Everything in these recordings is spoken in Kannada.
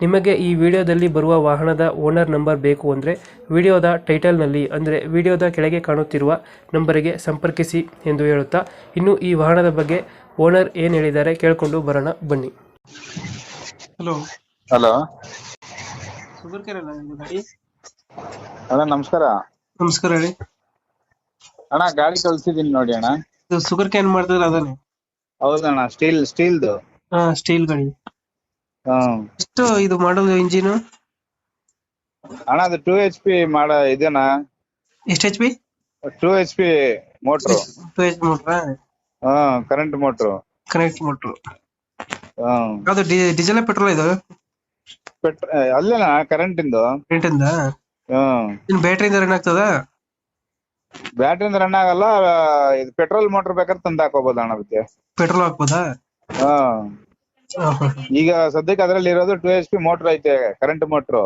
ನಿಮಗೆ ಈ ವಿಡಿಯೋದಲ್ಲಿ ಬರುವ ವಾಹನದ ಓನರ್ ನಂಬರ್ ಬೇಕು ಅಂದರೆ ವಿಡಿಯೋದ ಟೈಟಲ್ನಲ್ಲಿ ಅಂದರೆ ವಿಡಿಯೋದ ಕೆಳಗೆ ಕಾಣುತ್ತಿರುವ ನಂಬರಿಗೆ ಸಂಪರ್ಕಿಸಿ ಎಂದು ಹೇಳುತ್ತಾ ಇನ್ನು ಈ ವಾಹನದ ಬಗ್ಗೆ ಓನರ್ ಏನು ಹೇಳಿದ್ದಾರೆ ಕೇಳಿಕೊಂಡು ಬರೋಣ ಬನ್ನಿ. ಹಲೋ. ಹಲೋ. ಅಣ್ಣ ನಮಸ್ಕಾರ. ನಮಸ್ಕಾರ ಹೇಳಿ. ಅಣ್ಣ ಗಾಡಿ ಕಳ್ಸಿದೀನಿ ನೋಡಿ ಅಣ್ಣ. ಇದು ಸುಗರ್ ಕ್ಯಾನ್ ಮಾಡಿದ್ರೆ ಅದನ್ನೇ ಹೌದಣ್ಣ ಸ್ಟೀಲ್ ಸ್ಟೀಲ್ದು. ಹಾ ಸ್ಟೀಲ್ ಗಾಡಿ. ಎಷ್ಟು ಇದು ಮಾಡೋದು ಇಂಜಿನ್ ಅಣ್ಣ ಅದು ಟೂ ಎಚ್ ಪಿ ಮಾಡ ಇದೇನ? ಎಷ್ಟು H P two H P motor two H motor ಹ್ಮ್ ಕರೆಂಟ್ ಮೋಟರ್ ಕನೆಕ್ಟ್ ಮೋಟ್ರು ಅದು ಡೀಸೆಲ್ ಪೆಟ್ರೋಲ್ ಇದು? ಪೆಟ್ರ ಅಲ್ಲೇನ ಕರೆಂಟ್ ಇಂದು. ಇಂದ? ಹ್ಮ್ ಇನ್ ಬ್ಯಾಟ್ರಿಯಿಂದ ರನ್ ಆಗ್ತದ? ಬ್ಯಾಟ್ರಿಯಿಂದ ರನ್ ಆಗಲ್ಲ ಇದು ಪೆಟ್ರೋಲ್ ಮೋಟರ್ ಬೇಕಾದ್ರೆ ತಂದ್ ಹಾಕೋಬಹುದು ಅಣ್ಣ ಅದಕ್ಕೆ. ಪೆಟ್ರೋಲ್ ಹಾಕ್ಬೋದಾ? ಹಾ, ಹಾ. ಈಗ ಸದ್ಯಕ್ಕೆ ಅದ್ರಲ್ಲಿ ಇರೋದು ಟೂ ಎಚ್ ಪಿ ಮೋಟರ್ ಐತೆ ಕರೆಂಟ್ ಮೋಟರ್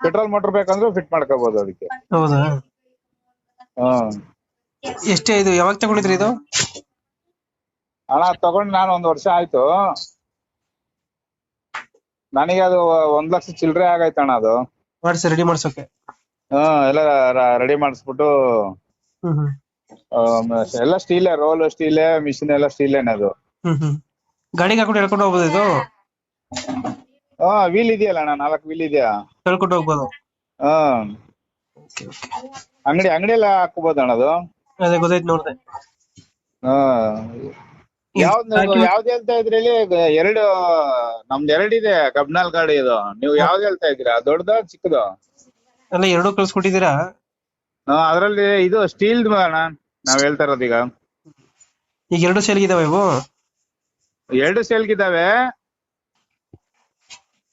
ಪೆಟ್ರೋಲ್ ಮೋಟರ್ ಬೇಕಂದ್ರೆ ಫಿಟ್ ಮಾಡ್ಕೋಬಹುದು ಅದಕ್ಕೆ. ಹೌದಾ? ಹ್ಮ್ ಎಷ್ಟೇ ಇದು ಯಾವಾಗ ತಗೊಂಡಿದ್ರಿ ಇದು? ಅಣ್ಣ ತಗೊಂಡ್ ನಾನು ಒಂದ್ ವರ್ಷ ಆಯ್ತು. ನನಗೆ ಅದು ಒಂದ್ ಲಕ್ಷ ಚಿಲ್ಲರೆ ಆಗೈತಣ್ಣ ಅದು. ಮಾಡಿಸಿ ರೆಡಿ ಮಾಡ್ಸೋಕೆ. ಎಲ್ಲ ರೆಡಿ ಮಾಡಿಸ್ಬಿಟ್ಟು ಹ್ಮ್ ಹ್ಮ್. ಆ, ಎಲ್ಲ ಸ್ಟೀಲೇ ರೋಲ್ ಸ್ಟೀಲೇ ಮಿಷಿನ್ ಎಲ್ಲ ಸ್ಟೀಲೇನೆ ಅದು. ಹ್ಮ್ ಹ್ಮ್. ಗಾಡಿಗೆ ಹಾಕೊಂಡು ಎಳ್ಕೊಂಡು ಹೋಗ್ಬೋದು ಇದು? ಹಾ ವೀಲ್ ಇದೆಯಲ್ಲ ಅಣ್ಣ ನಾಲ್ಕು ವೀಲ್ ಇದೆಯಾ? ಎಳ್ಕೊಂಡು ಹೋಗ್ಬೋದು. ಆ ಅಂಗಡಿ ಅಂಗಡಿ ಎಲ್ಲ ಹಾಕೋಬಹುದು ಅಣ್ಣ ಅದು? ಅದೇ ಗೊತ್ತಾಯ್ತು ನೋಡ್ದೆ. ಯಾವ್ದು ಯಾವ್ದು ಹೇಳ್ತಾ ಇದ್ರಿ ಎರಡು ನಮ್ದು ಎರಡಿದೆ ಕಬ್ನಾಲ್ ಗಾಡಿ ಇದು. ನೀವು ಯಾವ್ದು ಹೇಳ್ತಾ ಇದ್ದೀರಾ? ದೊಡ್ಡದ ಚಿಕ್ಕದು? ಅಲ್ಲ ಎರಡು ಕಳ್ಸ್ಕೊಟ್ಟಿದ್ದೀರಾ? ಹಾ ಅದ್ರಲ್ಲಿ ಇದು ಸ್ಟೀಲ್ ಅಣ್ಣ ನಾವ್ ಹೇಳ್ತಾ ಇರೋದು ಈಗ. ಈಗ ಎರಡು ಸೇಲ್ಗಿದಾವೆ ಇವು? ಎರಡು ಸೇಲ್ಗಿದಾವೆ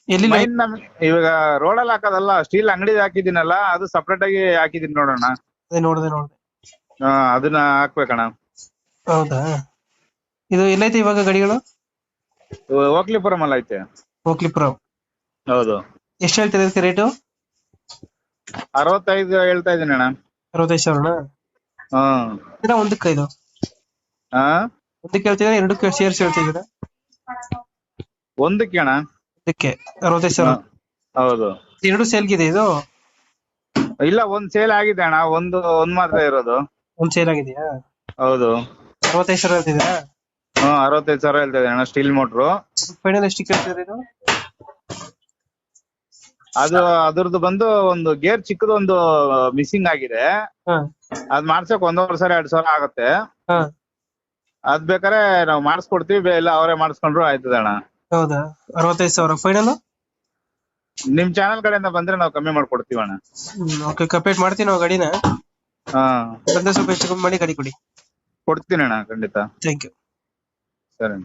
ಎಲ್ಲಿ ಮೈನ್ ನಮ್ ಇವಾಗ ರೋಡಲ್ಲಿ ಹಾಕೋದಲ್ಲ ಸ್ಟೀಲ್ ಅಂಗಡಿ ಹಾಕಿದ್ದೀನಲ್ಲ ಅದು ಸಪ್ರೇಟ್ ಆಗಿ ಹಾಕಿದೀನಿ ನೋಡೋಣ. ಅದೇ ನೋಡ್ದೆ ನೋಡ್ದೆ. ಹಾ ಅದನ್ನ ಹಾಕ್ಬೇಕಣ್ಣ ಹೌದಾ? ಇದು ಎಲ್ಲೈತೆ ಇವಾಗ ಗಡಿಗಳು? ಓಕ್ಲಿಪುರಂ ಅಲ್ಲ ಐತೆ. ಓಕ್ಲಿಪುರಂ ಹೌದು. ಎಷ್ಟು ಹೇಳ್ತೀರಾ ಇದಕ್ಕೆ ರೇಟು ಅರವತ್ತೈದು ಹೇಳ್ತಾ ಇದೀನಿ ಅಣ್ಣ ಅರವತ್ತೈದು ಸಾವಿರನಾ? ಹಾ. ಒಂದಕ್ಕೆ ಇದು. ಹಾ? ಒಂದಕ್ಕೆ ಕೇಳ್ತಿದ್ರೆ ಎರಡಕ್ಕೆ ಸೇರಿಸಿ ಹೇಳ್ತಿದ್ದೀರಾ. ಒಂದಕ್ಕೆ ಅಣ್ಣ? ಒಂದಕ್ಕೆ ಅರವತ್ತೈದು ಸಾವಿರ ಹೌದು. ಎರಡು ಸೇಲ್ಗಿದೆ ಇದು? ಇಲ್ಲ ಒಂದ್ ಸೇಲ್ ಆಗಿದೆ ಅಣ್ಣ ಒಂದು ಒಂದ್ ಮಾತ್ರ ಇರೋದು. ಒಂದ್ ಸೇಲ್ ಆಗಿದೆಯಾ? ಹೌದು. ಅರವತ್ತೈದು ಸಾವಿರ ಹೇಳ್ತಿದ್ದೀರಾ? ಹ್ಮ್ ಅರವತ್ತೈದು ಸಾವಿರ ಹೇಳ್ತಾ ಅಣ್ಣ ಸ್ಟೀಲ್ ಮೋಟ್ರು. ಫೈನಲ್ ಎಷ್ಟಕ್ಕೆ ಹೇಳ್ತಿದ್ದೀರಾ ಇದು ಅದು ಅದ್ರದ್ದು ಬಂದು ಒಂದು ಗೇರ್ ಚಿಕ್ಕದೊಂದು ಮಿಸ್ಸಿಂಗ್ ಆಗಿದೆ. ಹಾ. ಅದ್ ಮಾಡ್ಸಕ್ ಒಂದೂವರೆ ಸಾವಿರ ಎರಡ್ ಸಾವಿರ ಆಗತ್ತೆ. ಹಾ. ಅದ್ ಬೇಕಾರೆ ನಾವ್ ಮಾಡಿಸ್ಕೊಡ್ತೀವಿ ಇಲ್ಲ ಅವರೇ ಮಾಡಿಸ್ಕೊಂಡ್ರು ಆಯ್ತದ ಅಣ್ಣ. ಹೌದಾ? ಅರವತ್ತೈದು ಸಾವಿರ. ಫೈನಲ್ ನಿಮ್ ಚಾನೆಲ್ ಕಡೆಯಿಂದ ಬಂದ್ರೆ ನಾವು ಕಮ್ಮಿ ಮಾಡ್ಕೊಡ್ತೀವಿ ಅಣ್ಣ. ಓಕೆ ಕಂಪ್ಲೀಟ್ ಮಾಡ್ತೀವಿ ನಾವು ಗಾಡಿನ. ಹಾ. ಸ್ವಲ್ಪ ಹೆಚ್ಚು ಕಮ್ಮಿ ಮಾಡಿ ಗಾಡಿ ಕೊಡಿ. ಕೊಡ್ತೀನಿ ಅಣ್ಣ ಖಂಡಿತ. ಥ್ಯಾಂಕ್ ಯು ಸರಿ